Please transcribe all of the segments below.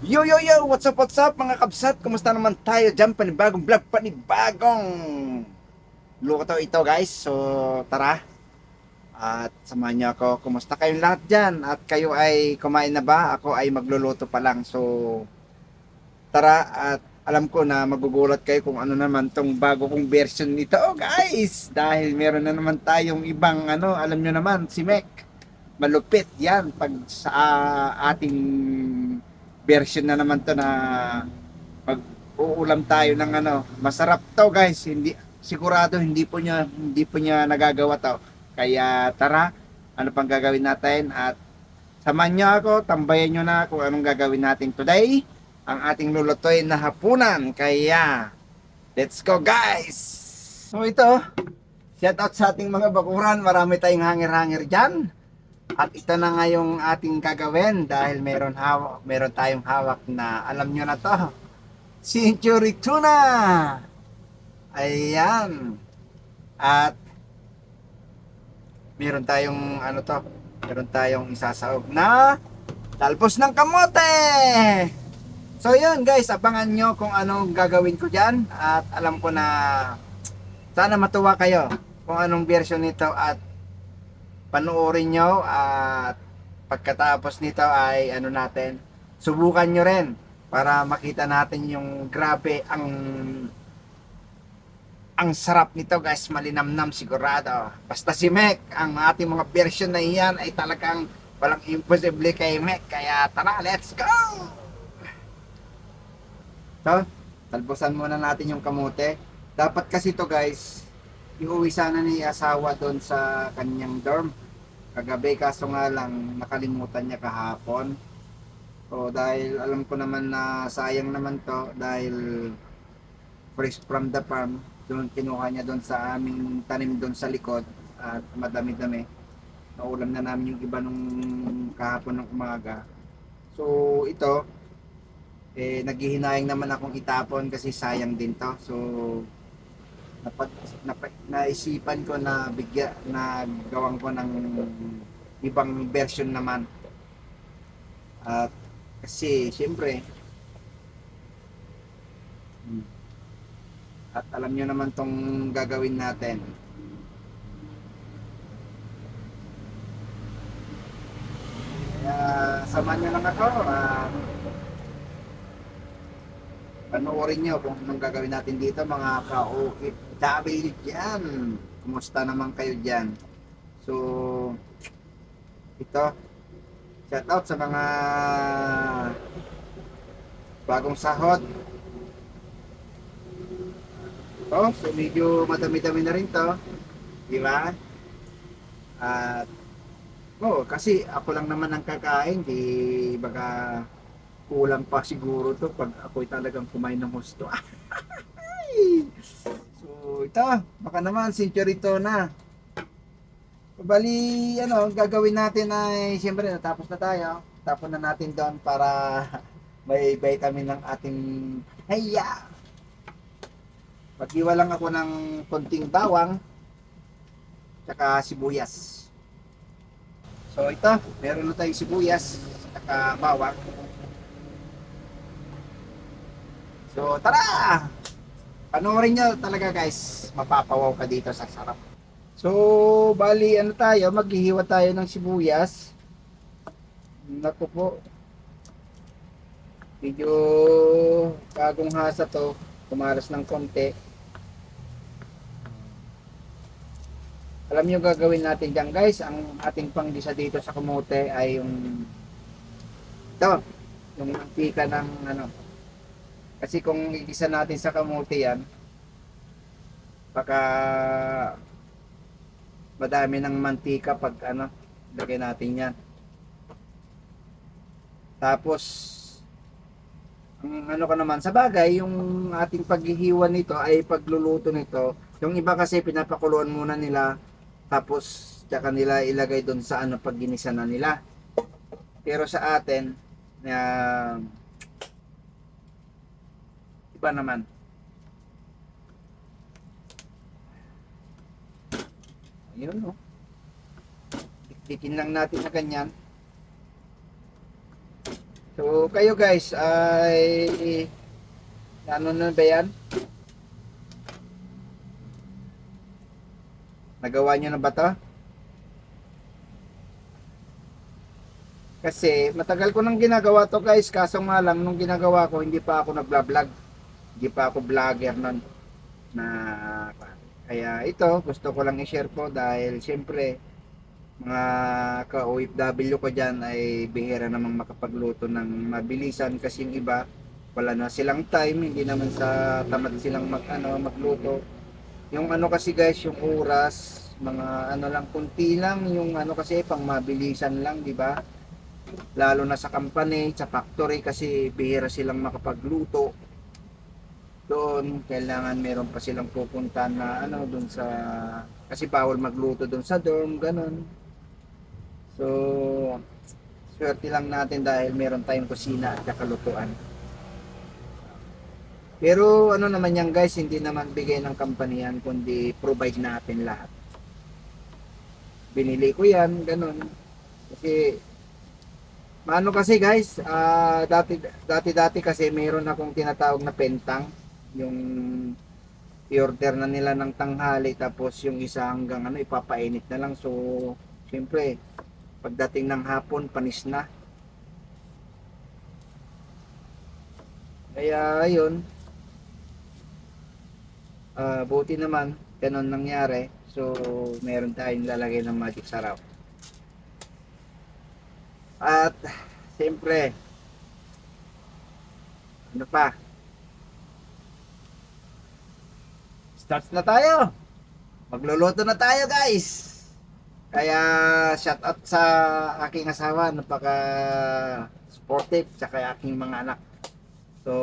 Yo yo yo, what's up what's up mga kabsat? Kumusta naman tayo dyan? Panibagong vlog, panibagong luto ito guys. So tara. At samahan niyo ako. Kumusta kayong lahat dyan? At kayo ay kumain na ba? Ako ay magluluto pa lang. So tara at alam ko na magugulat kayo kung ano naman tong bago kong version nito guys. Dahil meron na naman tayong ibang ano, alam nyo naman, si Mek. Malupit yan pag sa ating version na naman to na pag uulam tayo ng ano, masarap to guys. Hindi sigurado hindi po niya hindi po niya nagagawa to. Kaya tara, ano pang gagawin natin at samahan niyo ako, tambayan niyo na kung anong gagawin natin today. Ang ating lulutuin na hapunan. Kaya let's go guys. So ito, shout out sa ating mga bakuran. Marami tayong hangir-hangir diyan. At ito na nga yung ating gagawin dahil meron hawak, meron tayong hawak na alam nyo na to. Century Tuna! Ayan. At meron tayong ano to, meron tayong isasaog na talpos ng kamote! So yun guys, abangan nyo kung anong gagawin ko dyan at alam ko na sana matuwa kayo kung anong version nito at panoorin nyo at pagkatapos nito ay ano natin, subukan nyo rin para makita natin yung grabe ang ang sarap nito guys, malinamnam sigurado. Basta si Mek, ang ating mga version na iyan ay talagang walang imposible kay Mek. Kaya tara, let's go! So, talbosan muna natin yung kamote. Dapat kasi to guys, iuwi sana ni asawa doon sa kanyang dorm kagabi kaso nga lang nakalimutan niya kahapon. So dahil alam ko naman na sayang naman to dahil fresh from the farm doon kinuha niya doon sa aming tanim doon sa likod at madami-dami. Naulam na namin yung iba nung kahapon ng umaga. So ito eh naghihinayang naman akong itapon kasi sayang din to. So napag, napa, naisipan ko na bigya na gawang ko ng ibang version naman. At kasi siyempre hmm, at alam nyo naman tong gagawin natin. Kaya samahan nyo lang ako at panoorin nyo kung anong gagawin natin dito mga ka-OFW dyan. Kumusta naman kayo dyan? So, ito, shout out sa mga bagong sahod. Oh, so medyo madami-dami na rin to. Di ba? At, oh, kasi ako lang naman ang kakain. Di baga kulang pa siguro to pag ako'y talagang kumain ng gusto. ito, baka naman century to na. Bali, ano, gagawin natin ay, siyempre, natapos na tayo. Tapon na natin doon para may vitamin ng ating haya. Maghiwa lang ako ng konting bawang, tsaka sibuyas. So, ito, meron na tayong sibuyas, tsaka bawang. So, tara! Panoorin nyo talaga guys, mapapawaw ka dito sa sarap. So, bali ano tayo, maghihiwa tayo ng sibuyas. Naku po. Medyo bagong hasa to, kumalas ng konti. Alam nyo gagawin natin dyan guys, ang ating panggisa dito sa kamote ay yung ito, yung mantika ng ano, kasi kung igisa natin sa kamote yan, baka madami ng mantika pag ano, lagay natin yan. Tapos, ang ano ka naman, sa bagay, yung ating paghihiwa nito ay pagluluto nito, yung iba kasi pinapakuluan muna nila, tapos tsaka nila ilagay doon sa ano pag na nila. Pero sa atin, na iba naman. Ayun, no? Dikdikin lang natin na ganyan. So, kayo guys, ay... Ano na ba yan? Nagawa nyo na ba to? Kasi matagal ko nang ginagawa to guys, kaso nga lang nung ginagawa ko hindi pa ako nagla-vlog. Hindi pa ako vlogger nun. Na kaya ito gusto ko lang i-share po dahil syempre mga ka-OFW ko dyan ay bihira namang makapagluto ng mabilisan kasi yung iba wala na silang time, hindi naman sa tamad silang mag, ano, magluto. Yung ano kasi guys, yung oras, mga ano lang, kunti lang, yung ano kasi pang mabilisan lang, di ba? lalo na sa company, sa factory kasi bihira silang makapagluto. Doon kailangan meron pa silang pupunta na ano doon sa kasi bawal magluto doon sa dorm, ganun. So swerte lang natin dahil meron tayong kusina at kakalutuan. Pero ano naman yan guys, hindi naman bigay ng company kundi provide natin lahat. Binili ko yan, ganun. Kasi Maano kasi guys, ah, dati dati dati kasi mayroon akong tinatawag na pentang, yung i-order na nila ng tanghali tapos yung isa hanggang ano ipapainit na lang. So, syempre, pagdating ng hapon panis na. Kaya ayun. Ah, buti naman ganun nangyari. So, meron tayong lalagay ng magic sarap. At siyempre ano pa? Starts na tayo. Magluluto na tayo, guys. Kaya shout out sa aking asawa, napaka sportive tsaka aking mga anak. So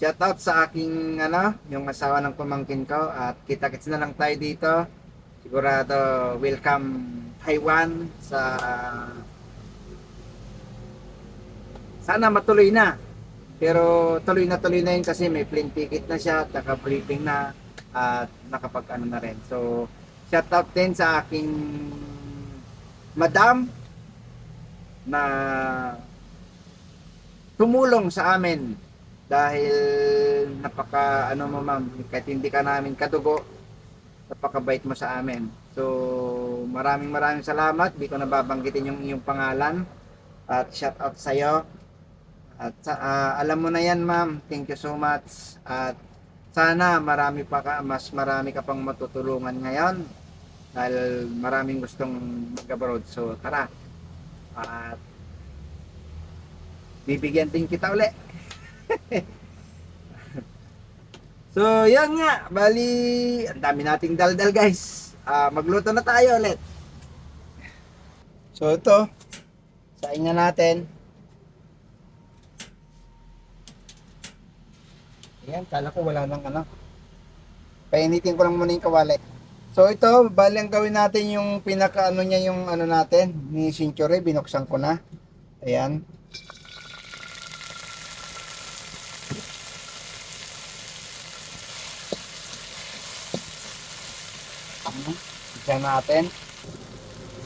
shout out sa aking ano, yung asawa ng pamangkin ko at kita-kits na lang tayo dito. Sigurado welcome Taiwan sa sana matuloy na. Pero tuloy na tuloy na yun kasi may plane ticket na siya, naka-briefing na at nakapag ano na rin. So, shout out din sa aking madam na tumulong sa amin dahil napaka ano mo ma'am kahit hindi ka namin kadugo napakabait mo sa amin. So maraming maraming salamat. Di ko nababanggitin yung iyong pangalan. At shout out sa iyo at ah, alam mo na yan ma'am thank you so much at sana marami pa ka mas marami ka pang matutulungan ngayon dahil maraming gustong mag-abroad so tara at bibigyan din kita uli So, yan nga. Bali, ang dami nating daldal, guys. Ah, magluto na tayo ulit. So, ito. Sain na natin. Ayan, kala ko wala nang ano. Painitin ko lang muna yung kawali. So, ito, bali ang gawin natin yung pinaka ano niya yung ano natin, ni Century, binuksan ko na. Ayan. Diyan natin.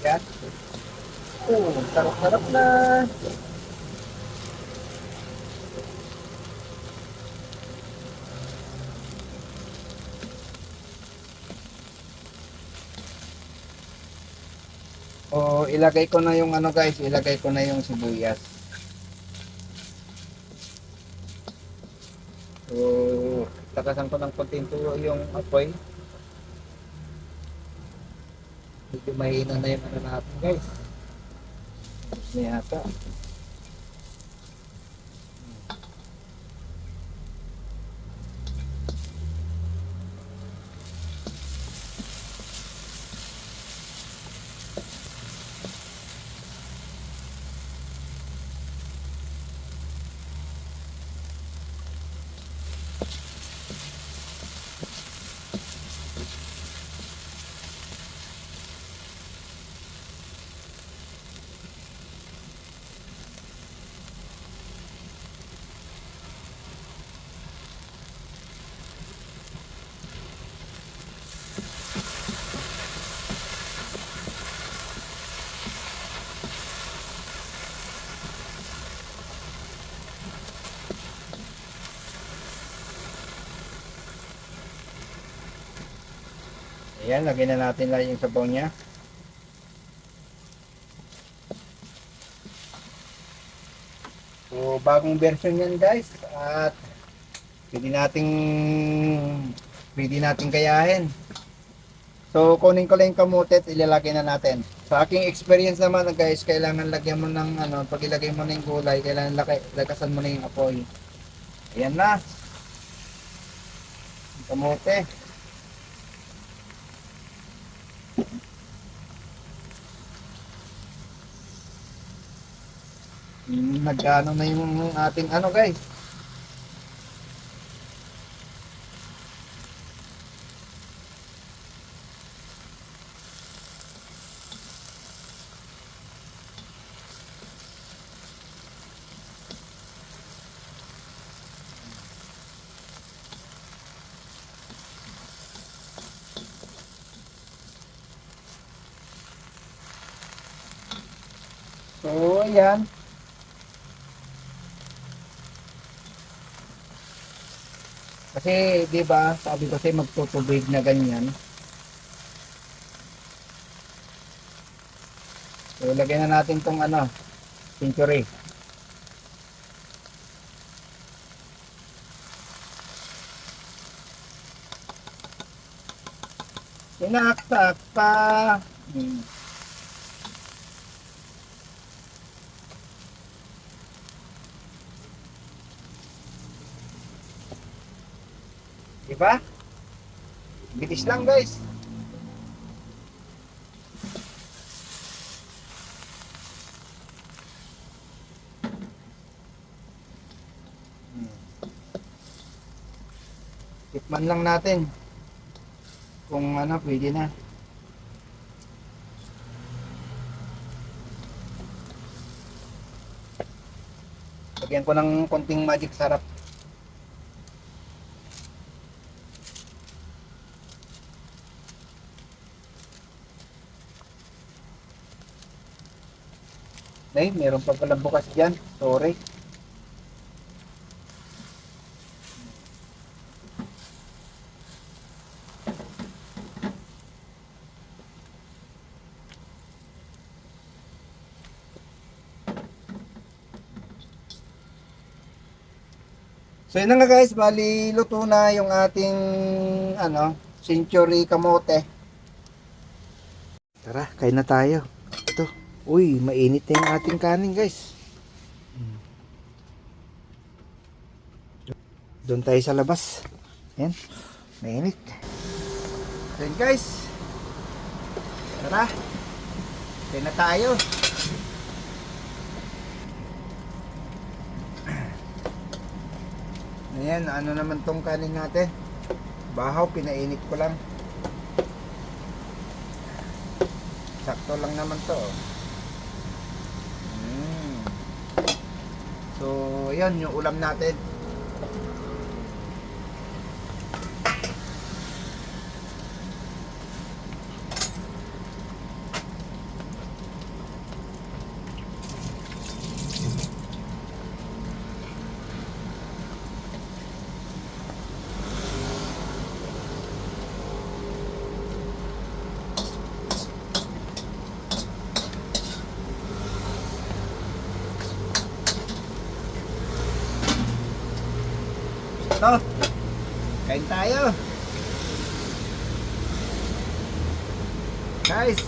Yan. Oh, sarap-sarap na. Ilagay ko na yung ano guys, ilagay ko na yung sibuyas. So, takasan ko ng konting tuyo yung apoy. Medyo mahina na yung ano natin guys. Tapos na yata. Ayan, lagyan na natin lang yung sabaw niya. So, bagong version yan guys. At pwede nating pwede nating kayahin. So, kunin ko lang yung kamote at ilalagay na natin. Sa aking experience naman guys, kailangan lagyan mo ng ano, pag ilagay mo na yung gulay, kailangan lagay, lagasan mo na yung apoy. Ayan na. Kamote. Nagano na yung ating ano guys. So, ayan. Kasi, di ba, sabi ko kasi magtutubig na ganyan. So, lagyan na natin tong ano, century. Sinaksak pa. Hmm. Diba? Bilis lang guys. Hmm. Tikman lang natin kung ano pwede na. Lagyan ko ng konting magic sarap. Nay, meron pa pala bukas dyan. Sorry. So yun nga guys, bali luto na yung ating ano, century kamote. Tara, kain na tayo. Uy, mainit na yung ating kanin guys. Doon tayo sa labas. Yan. Mainit. Yan guys. Tara. Kain na tayo. Ayan, ano naman tong kanin natin? Bahaw, pinainit ko lang. Sakto lang naman to. oh. So, yun yung ulam natin. Ito. Kain tayo. Guys.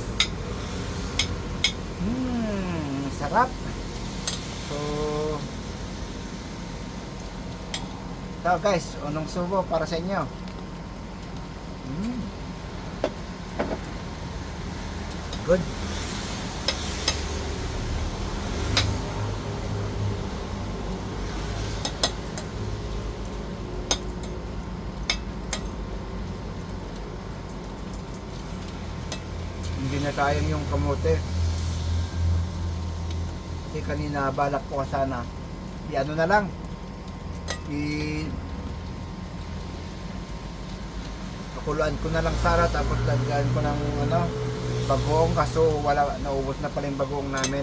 Hmm, sarap. So, ito guys, unong subo para sa inyo. Hmm. Good. hindi na sayang yung kamote kasi kanina balak ko sana i ano na lang i pakuluan ko na lang sana tapos lagyan ko ng ano bagoong kaso wala naubos na pala yung bagoong namin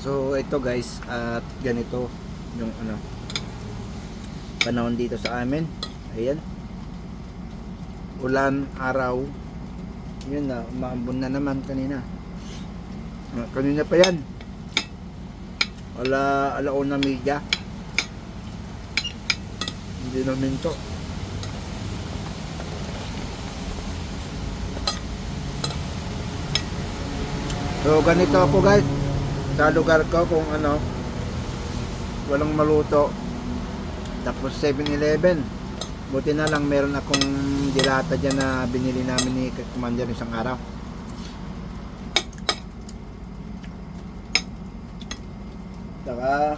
so ito guys at ganito yung ano panahon dito sa amin. Ayan. Ulan, araw. Yun na, umaambon na naman kanina. Ah, Kanina pa yan. Wala, alauna media. Hindi namin to. So ganito ako guys sa lugar ko kung ano walang maluto tapos 7-Eleven buti na lang meron akong dilata dyan na binili namin ni Commander isang araw saka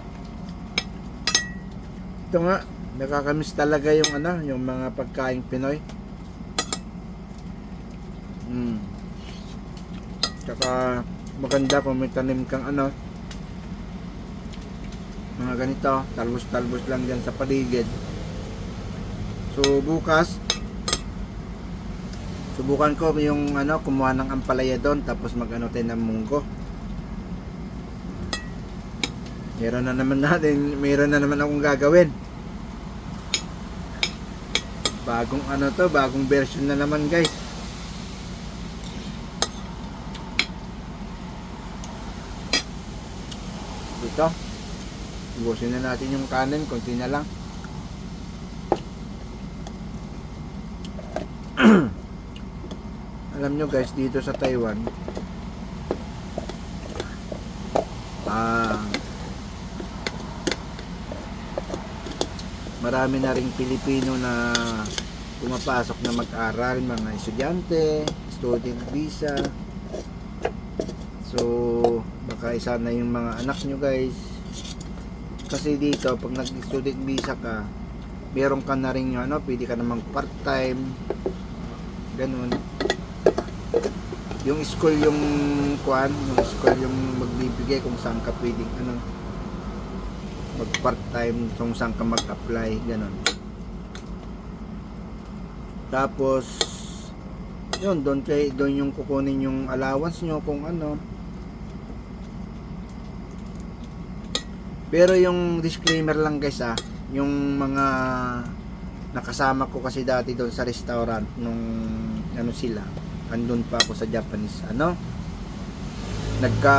ito nga nakakamiss talaga yung ano yung mga pagkain Pinoy mm. Tsaka maganda kung may tanim kang ano mga ganito, talbos-talbos lang dyan sa paligid. So bukas subukan ko yung ano kumuha ng ampalaya doon tapos mag-ano tayo ng munggo. Meron na naman natin, meron na naman akong gagawin. Bagong ano to, bagong version na naman guys. dito ubusin na natin yung kanin konti na lang alam nyo guys dito sa Taiwan ah marami na ring Pilipino na pumapasok na mag-aral mga estudyante student visa So, baka isa na yung mga anak nyo guys. Kasi dito, pag nag-student visa ka, meron ka na rin yung ano, pwede ka namang part-time. Ganun. Yung school yung kuan, yung school yung magbibigay kung saan ka pwedeng ano, mag part-time, kung saan ka mag-apply, ganun. Tapos, yun, doon kay doon yung kukunin yung allowance nyo kung ano, Pero yung disclaimer lang guys ah, yung mga nakasama ko kasi dati doon sa restaurant nung ano sila, andun pa ako sa Japanese ano, nagka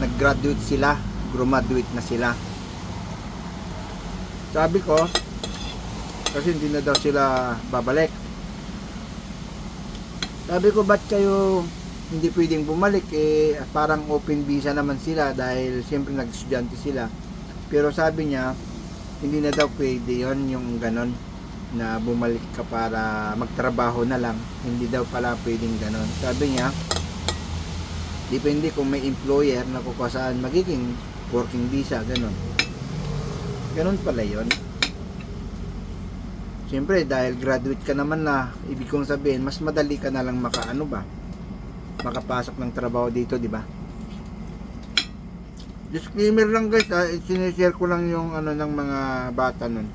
nag-graduate sila, graduate na sila. Sabi ko, kasi hindi na daw sila babalik. Sabi ko, ba't kayo hindi pwedeng bumalik eh parang open visa naman sila dahil siyempre nag-estudyante sila pero sabi niya hindi na daw pwede yon yung ganon na bumalik ka para magtrabaho na lang. Hindi daw pala pwedeng ganon sabi niya depende kung may employer na saan magiging working visa ganon ganon pala yon Siyempre, dahil graduate ka naman na, ibig kong sabihin, mas madali ka na lang makaano ba, makapasok ng trabaho dito, di ba? Disclaimer lang guys, ha, sinishare ko lang yung ano ng mga bata nun.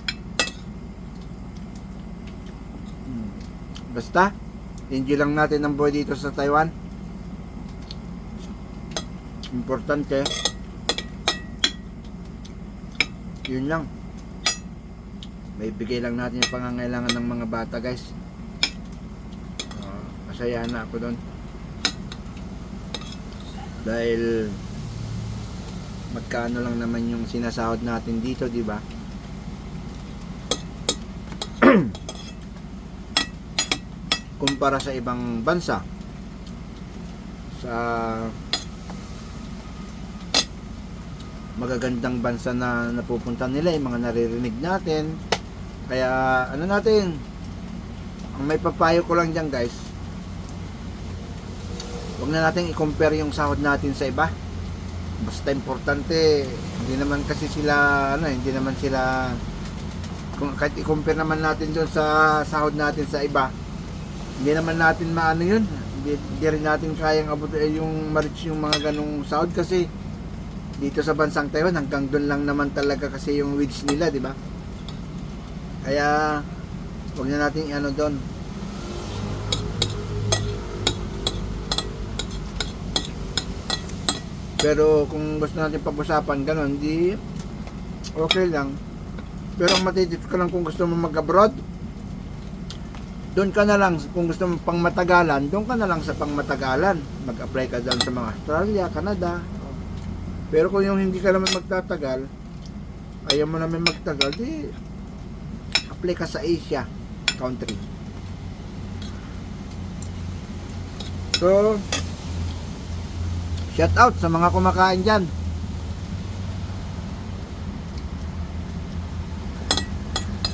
Basta, enjoy lang natin ang buhay dito sa Taiwan. Importante. Yun lang. May bigay lang natin yung pangangailangan ng mga bata guys. Uh, masaya na ako doon dahil magkano lang naman yung sinasahod natin dito, di ba? Kumpara sa ibang bansa sa magagandang bansa na napupunta nila, yung mga naririnig natin. Kaya ano natin, ang may papayo ko lang dyan guys, Huwag na natin i-compare yung sahod natin sa iba. Basta importante, hindi naman kasi sila, ano, hindi naman sila, kung kahit i-compare naman natin doon sa sahod natin sa iba, hindi naman natin maano yun. Hindi, hindi rin natin kayang abot eh, yung ma-reach yung mga ganong sahod kasi dito sa bansang Taiwan hanggang doon lang naman talaga kasi yung wage nila, di ba? Kaya, huwag na natin ano doon. Pero kung gusto natin pag-usapan ganun, di okay lang. Pero ang matitip ka lang kung gusto mo mag-abroad, doon ka na lang, kung gusto mo pang matagalan, doon ka na lang sa pang matagalan. Mag-apply ka doon sa mga Australia, Canada. Pero kung yung hindi ka naman magtatagal, ayaw mo naman magtagal, di apply ka sa Asia country. So, shout out sa mga kumakain dyan.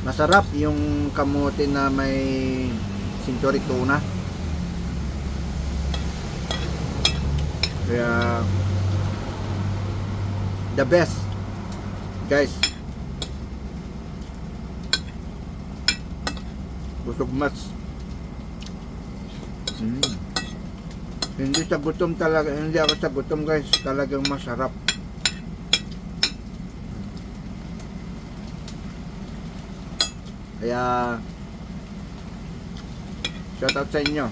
Masarap yung kamote na may century tuna. Kaya the best. Guys. Busog mas. Mm. hindi sa gutom talaga hindi ako sa gutom guys. Talagang masarap kaya shout out sa inyo.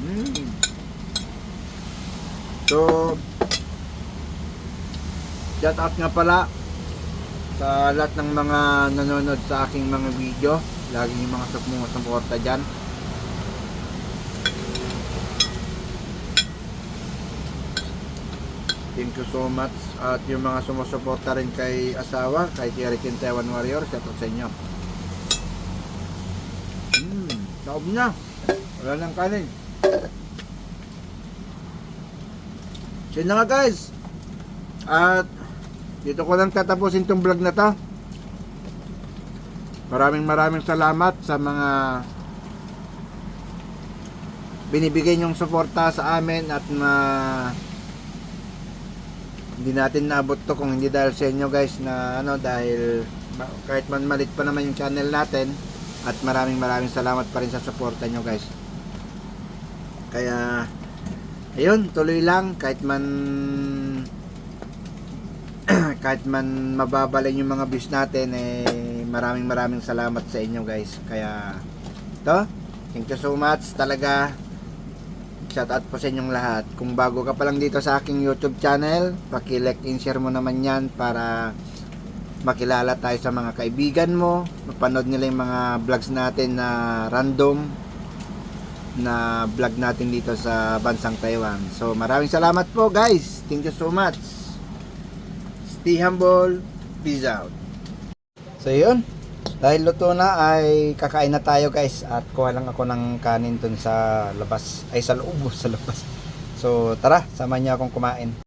Mm. so shout out nga pala sa lahat ng mga nanonood sa aking mga video. Lagi yung mga sup mga suporta dyan thank you so much. At yung mga sumusuporta rin kay asawa kay Jerry Quintewan Warrior shout out sa inyo. Hmm saob niya. Wala nang kanin. So na nga guys. At dito ko lang tatapusin tong vlog na to. Maraming maraming salamat sa mga binibigay nyong suporta sa amin at na hindi natin naabot to kung hindi dahil sa inyo guys na ano dahil kahit man malit pa naman yung channel natin at maraming maraming salamat pa rin sa suporta nyo guys. Kaya ayun tuloy lang. Kahit man kahit man mababalay yung mga views natin eh maraming maraming salamat sa inyo guys. Kaya to thank you so much talaga shout out po sa inyong lahat kung bago ka pa lang dito sa aking youtube channel paki-like and share mo naman yan para makilala tayo sa mga kaibigan mo mapanood nila yung mga vlogs natin na random na vlog natin dito sa bansang Taiwan so maraming salamat po guys thank you so much Stay humble. Peace out. So yun. Dahil luto na ay kakain na tayo guys at kuha lang ako ng kanin dun sa labas ay sa loob sa labas. So tara, sama niyo akong kumain.